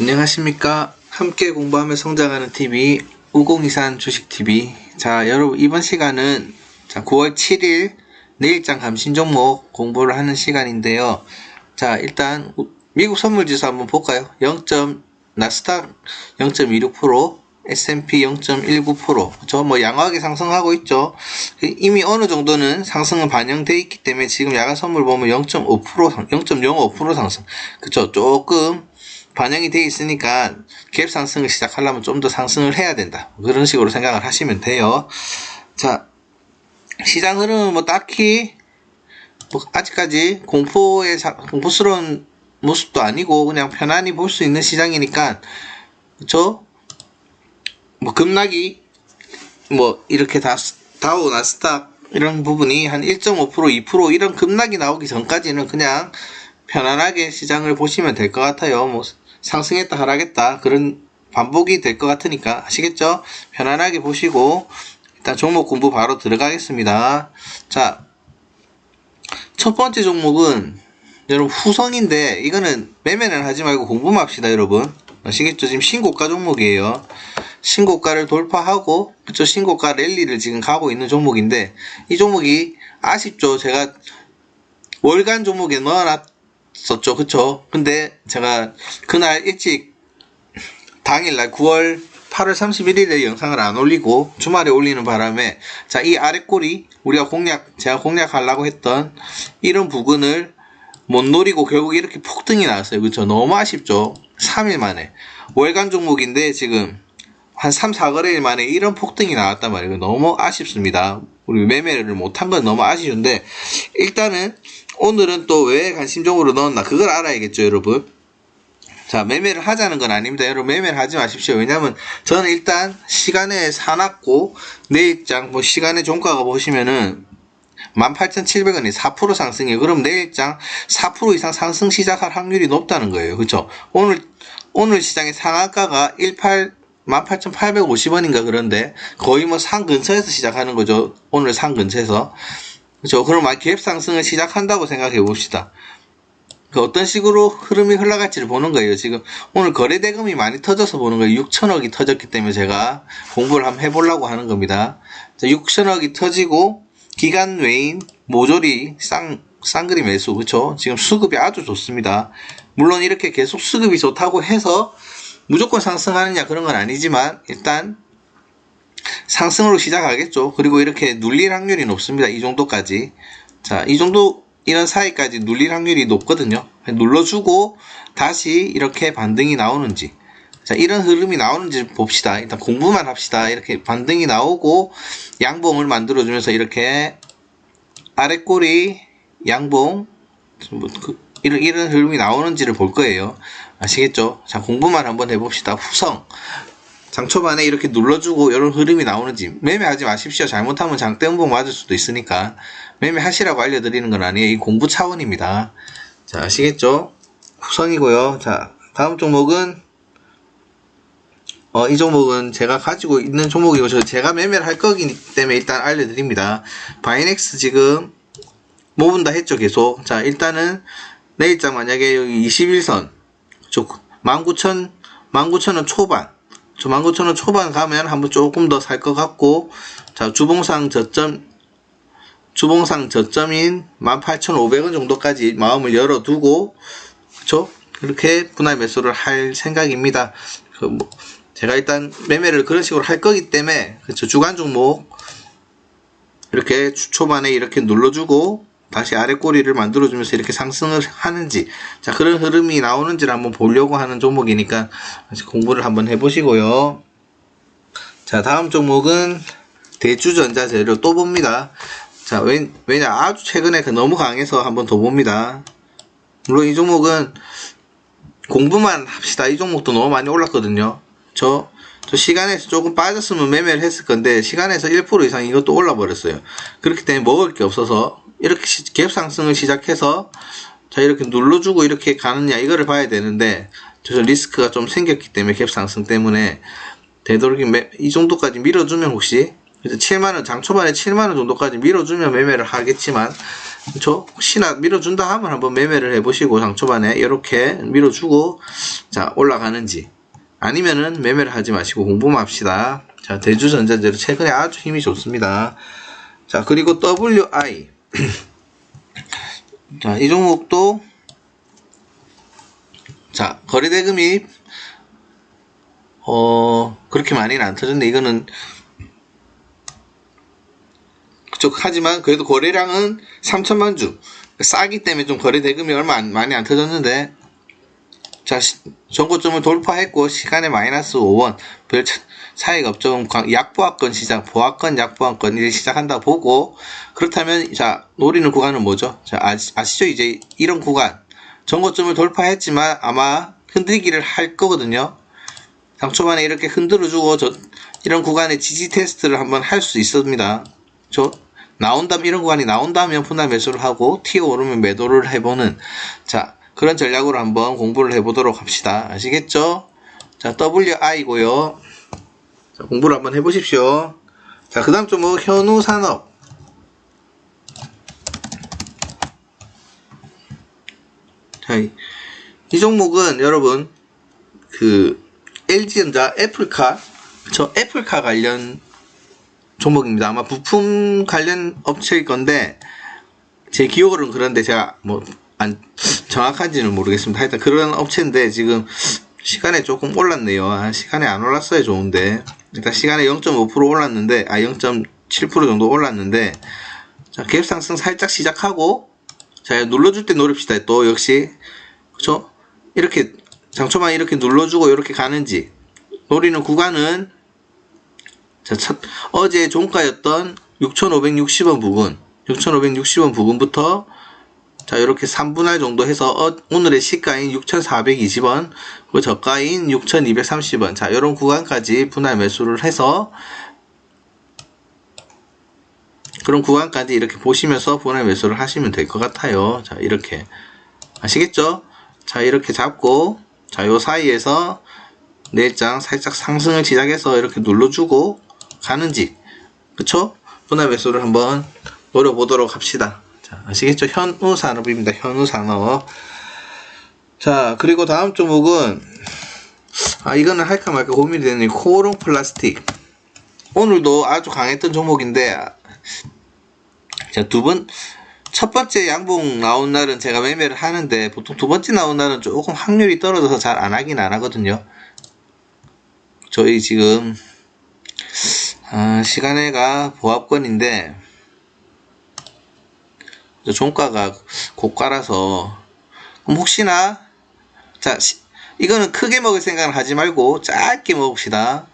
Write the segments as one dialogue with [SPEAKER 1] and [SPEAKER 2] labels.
[SPEAKER 1] 안녕하십니까. 함께 공부하며 성장하는 TV, 우공이산 주식TV. 자, 여러분, 이번 시간은 자, 9월 7일 내일장 감신 종목 공부를 하는 시간인데요. 자, 일단, 우- 미국 선물지수 한번 볼까요? 0. 나스닥 0.26%, S&P 0.19%. 저뭐 양호하게 상승하고 있죠. 이미 어느 정도는 상승은 반영돼 있기 때문에 지금 야간 선물 보면 0.5% 상, 0.05% 상승. 그쵸. 조금 반영이 돼 있으니까 갭 상승을 시작하려면 좀 더 상승을 해야 된다. 그런 식으로 생각을 하시면 돼요. 자, 시장 흐름은 뭐 딱히 뭐 아직까지 공포의 사- 공포스러운 모습도 아니고 그냥 편안히 볼 수 있는 시장이니까 그쵸? 뭐 급락이 뭐 이렇게 다 다우 나스닥 이런 부분이 한 1.5% 2% 이런 급락이 나오기 전까지는 그냥 편안하게 시장을 보시면 될 것 같아요. 뭐 상승했다 하락했다 그런 반복이 될 것 같으니까 아시겠죠? 편안하게 보시고 일단 종목 공부 바로 들어가겠습니다. 자, 첫 번째 종목은 여러분 후성인데 이거는 매매는 하지 말고 공부만 합시다 여러분 아시겠죠? 지금 신고가 종목이에요. 신고가를 돌파하고 그쵸 신고가 랠리를 지금 가고 있는 종목인데 이 종목이 아쉽죠. 제가 월간 종목에 넣어놨 었죠. 그쵸? 근데 제가 그날 일찍 당일날 9월 8월 31일에 영상을 안 올리고 주말에 올리는 바람에 자 이 아래 꼬리 우리가 공략 제가 공략하려고 했던 이런 부근을 못 노리고 결국 이렇게 폭등이 나왔어요. 그쵸? 너무 아쉽죠? 3일 만에 월간 종목인데 지금 한 3, 4거래일 만에 이런 폭등이 나왔단 말이에요. 너무 아쉽습니다. 우리 매매를 못한 건 너무 아쉬운데 일단은 오늘은 또 왜 관심종으로 넣었나 그걸 알아야겠죠 여러분 자 매매를 하자는 건 아닙니다 여러분 매매를 하지 마십시오 왜냐면 저는 일단 시간에 사놨고 내일장 뭐 시간의 종가가 보시면은 18,700원이 4% 상승이에요. 그럼 내일장 4% 이상 상승 시작할 확률이 높다는 거예요. 그쵸? 오늘, 오늘 시장의 상한가가 18, 18,850원인가 그런데 거의 뭐 상 근처에서 시작하는 거죠. 오늘 상 근처에서. 그쵸? 그럼 갭 상승을 시작한다고 생각해 봅시다. 그 어떤 식으로 흐름이 흘러갈지를 보는 거예요. 지금 오늘 거래 대금이 많이 터져서 보는 거예요. 6천억이 터졌기 때문에 제가 공부를 한번 해보려고 하는 겁니다. 자, 6천억이 터지고 기간 외인 모조리 쌍 쌍그리 매수 그쵸? 지금 수급이 아주 좋습니다. 물론 이렇게 계속 수급이 좋다고 해서 무조건 상승하느냐 그런 건 아니지만 일단 상승으로 시작하겠죠. 그리고 이렇게 눌릴 확률이 높습니다. 이 정도까지. 자, 이 정도 이런 사이까지 눌릴 확률이 높거든요. 눌러주고 다시 이렇게 반등이 나오는지. 자, 이런 흐름이 나오는지 봅시다. 일단 공부만 합시다. 이렇게 반등이 나오고 양봉을 만들어주면서 이렇게 아래 꼬리 양봉 뭐 그- 이런 이런 흐름이 나오는지를 볼 거예요. 아시겠죠? 자, 공부만 한번 해봅시다. 후성 장 초반에 이렇게 눌러주고 이런 흐름이 나오는지 매매하지 마십시오. 잘못하면 장대음봉 맞을 수도 있으니까 매매하시라고 알려드리는 건 아니에요. 이 공부 차원입니다. 자, 아시겠죠? 후성이고요. 자, 다음 종목은 어, 이 종목은 제가 가지고 있는 종목이고 저 제가 매매를 할 거기 때문에 일단 알려드립니다. 바이넥스 지금 모분다 했죠 계속. 자 일단은 내일장 만약에 여기 21선 저19,000 19,000원 초반 저 19,000원 초반 가면 한번 조금 더 살 것 같고 자 주봉상 저점 주봉상 저점인 18,500원 정도까지 마음을 열어두고 그쵸? 그렇게 분할 매수를 할 생각입니다. 그 뭐, 제가 일단 매매를 그런 식으로 할 거기 때문에 그쵸 주간 종목 이렇게 주- 초반에 이렇게 눌러주고 다시 아래 꼬리를 만들어주면서 이렇게 상승을 하는지 자 그런 흐름이 나오는지를 한번 보려고 하는 종목이니까 공부를 한번 해보시고요. 자 다음 종목은 대주전자 재료 또 봅니다. 자 왜, 왜냐 아주 최근에 그 너무 강해서 한번 더 봅니다. 물론 이 종목은 공부만 합시다. 이 종목도 너무 많이 올랐거든요. 저, 저 시간에서 조금 빠졌으면 매매를 했을 건데, 시간에서 1% 이상 이것도 올라버렸어요. 그렇기 때문에 먹을 게 없어서, 이렇게 시- 갭 상승을 시작해서, 자, 이렇게 눌러주고 이렇게 가느냐, 이거를 봐야 되는데, 저 리스크가 좀 생겼기 때문에, 갭 상승 때문에, 되도록이면 매- 이 정도까지 밀어주면 혹시, 그래서 7만원, 장 초반에 7만원 정도까지 밀어주면 매매를 하겠지만, 그쵸? 혹시나 밀어준다 하면 한번 매매를 해보시고, 장 초반에 이렇게 밀어주고, 자, 올라가는지. 아니면은 매매를 하지 마시고 공부만 합시다. 자, 대주전자재로 최근에 아주 힘이 좋습니다. 자, 그리고 WI. 자, 이 종목도, 자, 거래대금이, 어, 그렇게 많이는 안 터졌는데, 이거는, 그쪽, 하지만 그래도 거래량은 3천만 주. 싸기 때문에 좀 거래 대금이 얼마 안- 많이 안 터졌는데, 자, 시- 전고점을 돌파했고, 시간에 마이너스 5원. 별 그럼 약보합권 시작, 보합권, 약보합권 이제 시작한다 보고, 그렇다면, 자, 노리는 구간은 뭐죠? 자, 아시, 아시죠? 이제 이런 구간. 전고점을 돌파했지만 아마 흔들기를 할 거거든요. 당초반에 이렇게 흔들어주고, 저, 이런 구간의 지지 테스트를 한번 할 수 있습니다. 저, 나온다면, 이런 구간이 나온다면 분할 매수를 하고, 튀어 오르면 매도를 해보는, 자, 그런 전략으로 한번 공부를 해보도록 합시다. 아시겠죠? 자, WI고요. 자, 공부를 한번 해보십시오. 자, 그 다음 종목, 현우 산업. 자, 이, 이 종목은 여러분, 그, LG전자 애플카, 저 애플카 관련 종목입니다. 아마 부품 관련 업체일 건데, 제 기억으로는 그런데 제가 뭐, 안, 정확한지는 모르겠습니다. 하여튼 그런 업체인데, 지금 시간에 조금 올랐네요. 아, 시간에 안 올랐어야 좋은데. 일단 시간에 0.5% 올랐는데, 아, 0.7% 정도 올랐는데, 자, 갭 상승 살짝 시작하고, 자, 눌러줄 때 노립시다. 또 역시, 그쵸? 이렇게, 장초반 이렇게 눌러주고 이렇게 가는지, 노리는 구간은, 자, 첫, 어제 종가였던 6,560원 부근, 6,560원 부근부터, 자, 이렇게 3분할 정도 해서, 어, 오늘의 시가인 6,420원, 그 저가인 6,230원. 자, 이런 구간까지 분할 매수를 해서, 그런 구간까지 이렇게 보시면서 분할 매수를 하시면 될 것 같아요. 자, 이렇게. 아시겠죠? 자, 이렇게 잡고, 자, 요 사이에서 내장 살짝 상승을 시작해서 이렇게 눌러주고 가는지, 그쵸? 분할 매수를 한번 노려보도록 합시다. 자, 아시겠죠? 현우 산업입니다. 현우 산업. 자, 그리고 다음 종목은, 아, 이거는 할까 말까 고민이 되는 코오롱 플라스틱. 오늘도 아주 강했던 종목인데, 자, 두 번, 첫 번째 양봉 나온 날은 제가 매매를 하는데, 보통 두 번째 나온 날은 조금 확률이 떨어져서 잘 안 하긴 안 하거든요. 저희 지금, 아, 시간에가 보합권인데, 저 종가가 고가라서, 그럼 혹시나, 자, 시- 이거는 크게 먹을 생각을 하지 말고, 짧게 먹읍시다.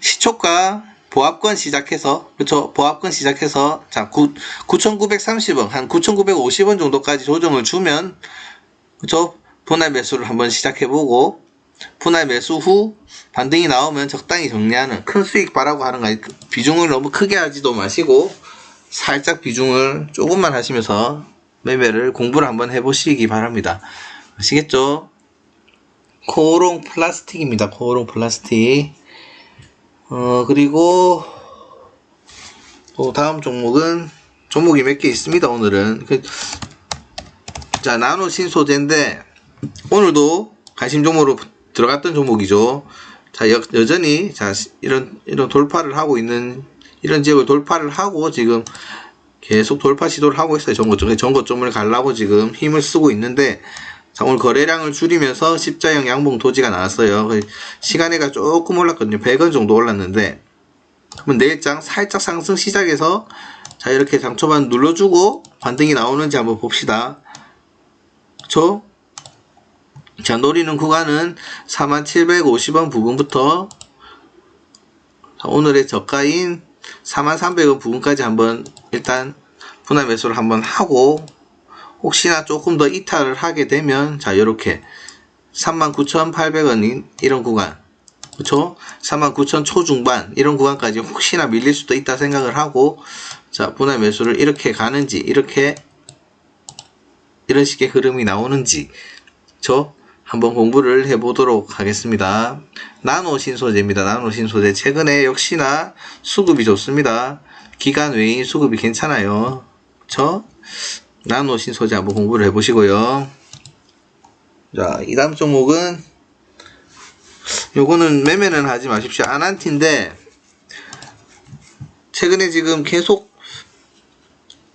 [SPEAKER 1] 시초가 보합권 시작해서 그렇죠? 보합권 시작해서 자 9, 9,930원 한 9,950원 정도까지 조정을 주면 그렇죠? 분할 매수를 한번 시작해보고 분할 매수 후 반등이 나오면 적당히 정리하는 큰 수익 바라고 하는 거 아니 비중을 너무 크게 하지도 마시고 살짝 비중을 조금만 하시면서 매매를 공부를 한번 해보시기 바랍니다 아시겠죠 코오롱 플라스틱입니다 코오롱 플라스틱 어, 그리고, 또 다음 종목은, 종목이 몇 개 있습니다, 오늘은. 그, 자, 나노 신소재인데, 오늘도 관심 종목으로 들어갔던 종목이죠. 자, 여, 여전히, 자, 시- 이런, 이런 돌파를 하고 있는, 이런 지역을 돌파를 하고, 지금, 계속 돌파 시도를 하고 있어요. 전고점. 전고점을 가려고 지금 힘을 쓰고 있는데, 자, 오늘 거래량을 줄이면서 십자형 양봉 도지가 나왔어요. 그 시간에가 조금 올랐거든요. 100원 정도 올랐는데, 그러면 내일장 살짝 상승 시작해서, 자, 이렇게 장 초반 눌러주고, 반등이 나오는지 한번 봅시다. 그쵸? 자, 노리는 구간은 4750원 부근부터, 자, 오늘의 저가인 4300원 부근까지 한번, 일단, 분할 매수를 한번 하고, 혹시나 조금 더 이탈을 하게 되면 자 이렇게 39,800원인 이런 구간. 그쵸? 39,000 초중반 이런 구간까지 혹시나 밀릴 수도 있다 생각을 하고 자 분할 매수를 이렇게 가는지 이렇게 이런 식의 흐름이 나오는지. 저 한번 공부를 해보도록 하겠습니다. 나노 신 소재입니다. 나노 신 소재. 최근에 역시나 수급이 좋습니다. 기간 외인 수급이 괜찮아요. 저 나노 신 소재 한번 공부를 해보시고요. 자, 이 다음 종목은 요거는 매매는 하지 마십시오. 아난티인데 최근에 지금 계속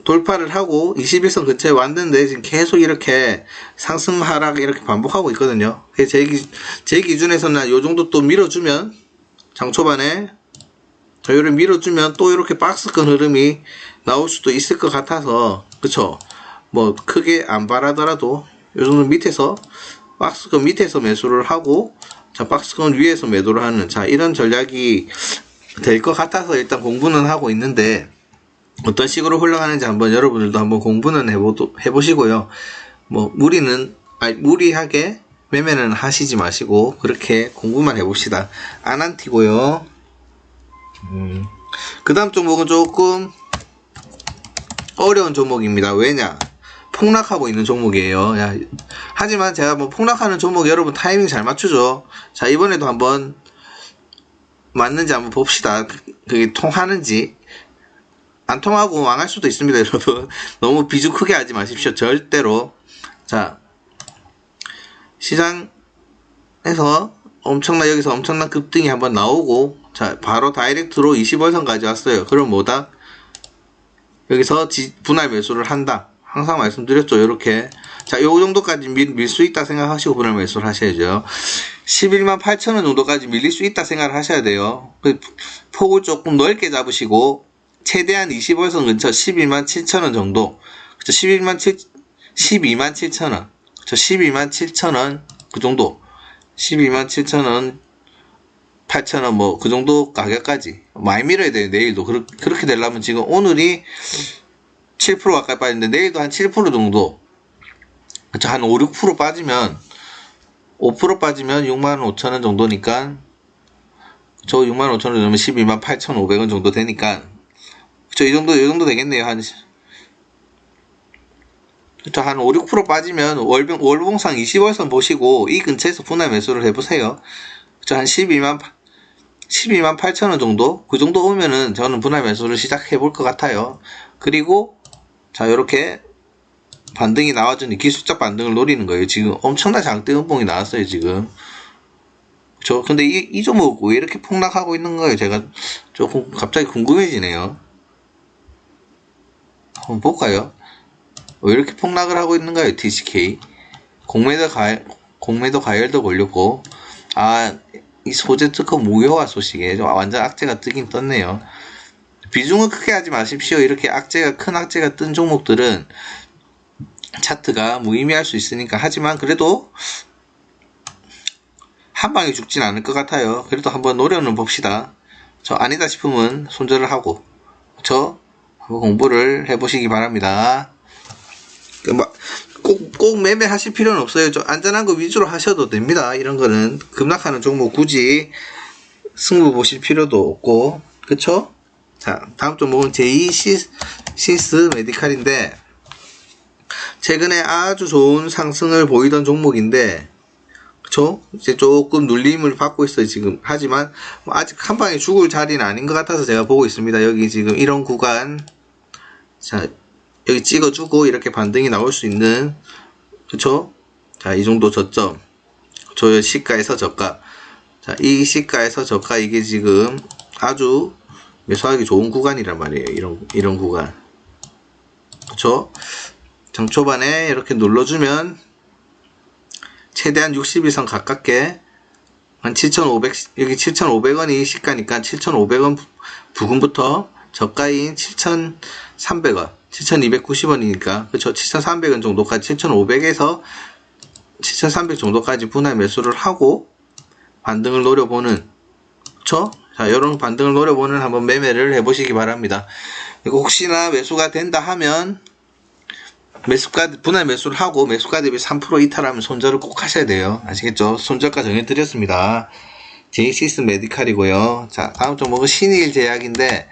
[SPEAKER 1] 돌파를 하고 21선 근처에 왔는데 지금 계속 이렇게 상승 하락 이렇게 반복하고 있거든요. 제, 기, 제 기준에서는 요 정도 또 밀어주면 장 초반에 저희를 밀어주면 또 이렇게 박스권 흐름이 나올 수도 있을 것 같아서 그쵸 뭐 크게 안 바라더라도 요 정도 밑에서 박스권 밑에서 매수를 하고 자 박스권 위에서 매도를 하는 자 이런 전략이 될 것 같아서 일단 공부는 하고 있는데 어떤 식으로 흘러가는지 한번 여러분들도 한번 공부는 해보, 해보시고요. 뭐, 무리는, 아니, 무리하게 매매는 하시지 마시고, 그렇게 공부만 해봅시다. 아난티고요. 음. 그 다음 종목은 조금 어려운 종목입니다. 왜냐? 폭락하고 있는 종목이에요. 야, 하지만 제가 뭐 폭락하는 종목 여러분 타이밍 잘 맞추죠? 자, 이번에도 한번 맞는지 한번 봅시다. 그게 통하는지. 안 통하고 망할 수도 있습니다, 여러분. 너무 비중 크게 하지 마십시오. 절대로. 자, 시장에서 엄청난, 여기서 엄청난 급등이 한번 나오고, 자, 바로 다이렉트로 20월선까지 왔어요. 그럼 뭐다? 여기서 지, 분할 매수를 한다. 항상 말씀드렸죠, 이렇게. 자, 요 정도까지 밀수 있다 생각하시고 분할 매수를 하셔야죠. 11만 8천원 정도까지 밀릴 수 있다 생각을 하셔야 돼요. 그 폭을 조금 넓게 잡으시고, 최대한 20월선 근처 12만 7천원 정도. 그쵸, 11만 7, 12만 7천원. 그쵸, 12만 7천원. 그 정도. 12만 7천원, 8천원, 뭐, 그 정도 가격까지. 많이 밀어야 돼요, 내일도. 그렇, 그렇게 되려면 지금 오늘이 7% 가까이 빠졌는데, 내일도 한 7% 정도. 그쵸, 한 5, 6% 빠지면, 5% 빠지면 6만 5천원 정도니까, 저 6만 5천원 정도면 12만 8천 5백원 정도 되니까, 그쵸, 이 정도, 이 정도 되겠네요. 한, 그쵸, 한 5, 6% 빠지면 월봉, 월봉상 20월선 보시고 이 근처에서 분할 매수를 해보세요. 그쵸, 한 12만, 12만 8천원 정도? 그 정도 오면은 저는 분할 매수를 시작해 볼 것 같아요. 그리고, 자, 요렇게 반등이 나와주니 기술적 반등을 노리는 거예요. 지금 엄청난 장대 음봉이 나왔어요, 지금. 저, 근데 이, 이 종목 왜 이렇게 폭락하고 있는 거예요? 제가 조금 갑자기 궁금해지네요. 한번 볼까요? 왜 이렇게 폭락을 하고 있는가요, TCK? 공매도 가, 공매도 가열도 걸렸고, 아, 이 소재 특허 무효화 소식에 완전 악재가 뜨긴 떴네요. 비중을 크게 하지 마십시오. 이렇게 악재가, 큰 악재가 뜬 종목들은 차트가 무의미할 수 있으니까. 하지만 그래도 한 방에 죽진 않을 것 같아요. 그래도 한번 노려는 봅시다. 저 아니다 싶으면 손절을 하고, 저 공부를 해보시기 바랍니다. 그 뭐, 꼭, 꼭 매매하실 필요는 없어요. 좀 안전한 거 위주로 하셔도 됩니다. 이런 거는 급락하는 종목 굳이 승부 보실 필요도 없고, 그쵸? 자, 다음 종목은 제2 시스 메디칼인데, 최근에 아주 좋은 상승을 보이던 종목인데, 그쵸? 이제 조금 눌림을 받고 있어요, 지금. 하지만, 뭐 아직 한 방에 죽을 자리는 아닌 것 같아서 제가 보고 있습니다. 여기 지금 이런 구간, 자, 여기 찍어주고 이렇게 반등이 나올 수 있는, 그쵸? 자, 이 정도 저점. 저 시가에서 저가. 자, 이 시가에서 저가 이게 지금 아주 매수하기 좋은 구간이란 말이에요. 이런, 이런 구간. 그쵸? 장 초반에 이렇게 눌러주면 최대한 60일선 가깝게 한 7,500, 여기 7,500원이 시가니까 7,500원 부근부터 저가인 7,300원, 7,290원이니까, 그쵸. 7,300원 정도까지, 7,500에서 7,300 정도까지 분할 매수를 하고, 반등을 노려보는, 그쵸. 자, 이런 반등을 노려보는 한번 매매를 해보시기 바랍니다. 그리고 혹시나 매수가 된다 하면, 매수가, 분할 매수를 하고, 매수가 대비 3% 이탈하면 손절을 꼭 하셔야 돼요. 아시겠죠? 손절가 정해드렸습니다. 제이시스 메디칼이고요. 자, 다음 종목은 신일 제약인데,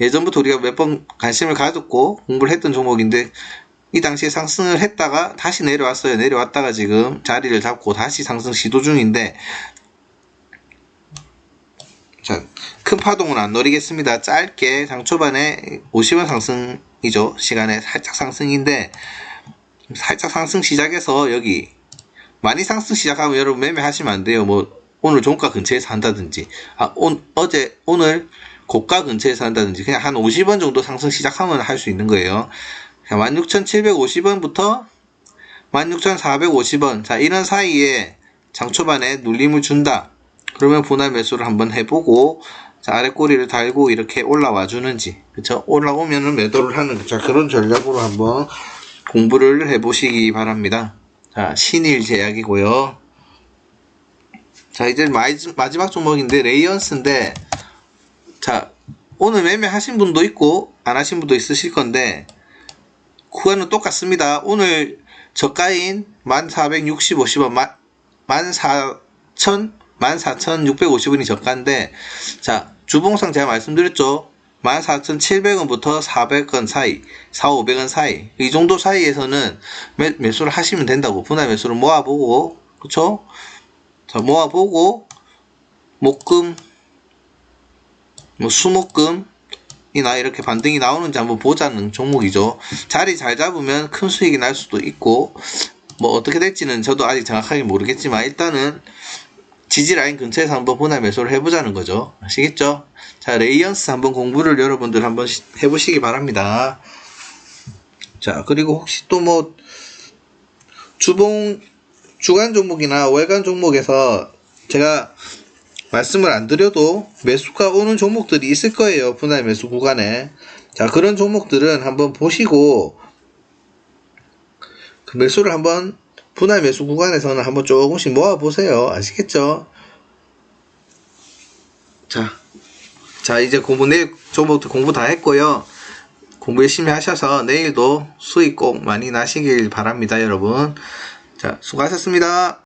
[SPEAKER 1] 예전부터 우리가 몇 번 관심을 가졌고 공부를 했던 종목인데 이 당시에 상승을 했다가 다시 내려왔어요. 내려왔다가 지금 자리를 잡고 다시 상승 시도 중인데 자, 큰 파동은 안 노리겠습니다. 짧게 장 초반에 50원 상승이죠. 시간에 살짝 상승인데 살짝 상승 시작해서 여기 많이 상승 시작하면 여러분 매매하시면 안 돼요. 뭐 오늘 종가 근처에서 한다든지 아, 온, 어제 오늘 고가 근처에서 한다든지 그냥 한 50원 정도 상승 시작하면 할 수 있는 거예요. 16,750원부터 16,450원 자 이런 사이에 장 초반에 눌림을 준다. 그러면 분할 매수를 한번 해보고 자 아래 꼬리를 달고 이렇게 올라와 주는지 그쵸 올라오면은 매도를 하는 자 그런 전략으로 한번 공부를 해보시기 바랍니다. 자 신일 제약이고요. 자 이제 마지- 마지막 종목인데 레이언스인데 자 오늘 매매하신 분도 있고 안 하신 분도 있으실 건데 구간은 똑같습니다. 오늘 저가인 1460원 14,000 14,650원이 저가인데 자 주봉상 제가 말씀드렸죠. 14,700원부터 400원 사이, 4, 500원 사이 이 정도 사이에서는 매, 매수를 하시면 된다고 분할 매수를 모아보고 그쵸? 자 모아보고 목금 뭐 수목금 이나 이렇게 반등이 나오는지 한번 보자는 종목이죠. 자리 잘 잡으면 큰 수익이 날 수도 있고 뭐 어떻게 될지는 저도 아직 정확하게 모르겠지만 일단은 지지 라인 근처에서 한번 분할 매수를 해보자는 거죠. 아시겠죠? 자, 레이언스 한번 공부를 여러분들 한번 시- 해보시기 바랍니다. 자, 그리고 혹시 또 뭐 주봉 주간 종목이나 월간 종목에서 제가 말씀을 안 드려도 매수가 오는 종목들이 있을 거예요. 분할 매수 구간에. 자, 그런 종목들은 한번 보시고 그 매수를 한번 분할 매수 구간에서는 한번 조금씩 모아 보세요. 아시겠죠? 자, 자 이제 공부 내일 종목도 공부 다 했고요. 공부 열심히 하셔서 내일도 수익 꼭 많이 나시길 바랍니다, 여러분. 자, 수고하셨습니다.